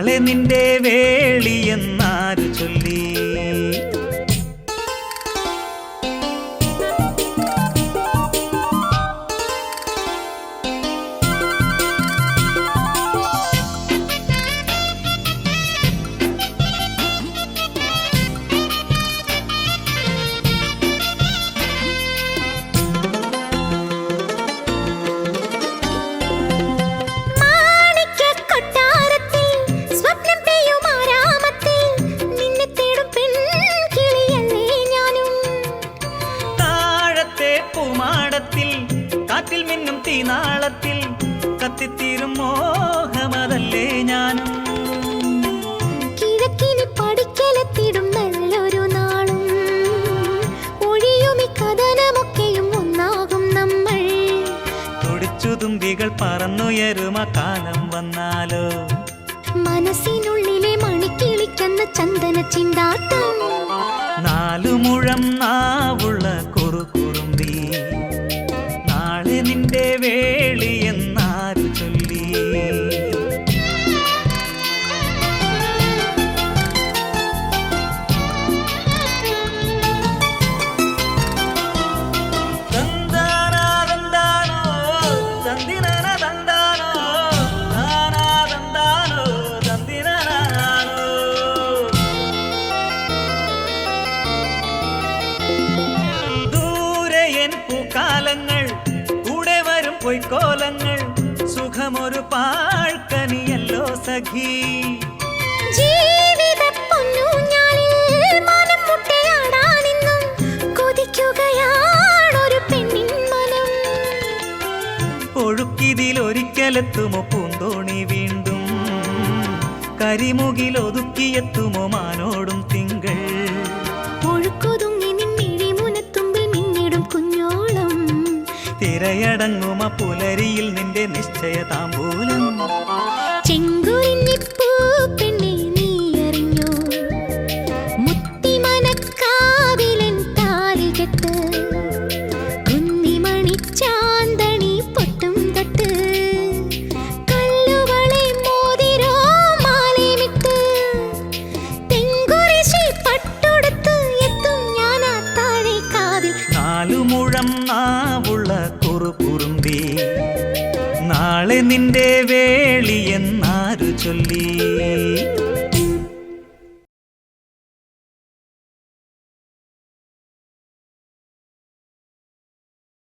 നാളെ നിന്റെ വേളിയെന്ന് എത്തിത്തീരും മോഹമതല്ലേ ഞാനും. കിഴക്കിനി പഠിക്കലെത്തിടും നല്ലൊരു നാളും. ഒഴിയുമി കഥനമൊക്കെയും ഒന്നാകും നമ്മൾ. തുടിച്ചു തുമ്പികൾ പറന്നുയരുമ കാലം വന്നാലോ. മനസ്സിനുള്ളിലെ മണിക്കിളിക്കുന്ന ചന്ദന ചിന്താട്ടം. നാലു മുഴം പൊയ്ക്കോലങ്ങൾ സുഖമൊരു പാഴ്ക്കനിയല്ലോ സഖി. ജീവിത പൊന്നൂഞ്ഞാലിൽ മനം മുട്ടയാടാനിന്നും കൊതിക്കുകയാണൊരു പെണ്ണിൻ മനം ഒഴുക്കിതിലൊരിക്കലെത്തുമോ പൂന്തോണി വീണ്ടും? കരിമുകിൽ ഒതുക്കിയെത്തുമോ മാനോടും തിങ്കൾ? തിരയടങ്ങുമ പുലരിയിൽ നിന്റെ നിശ്ചയ താമ്പൂലം നാളെ നിന്റെ വേളി എന്നാരു ചൊല്ലി.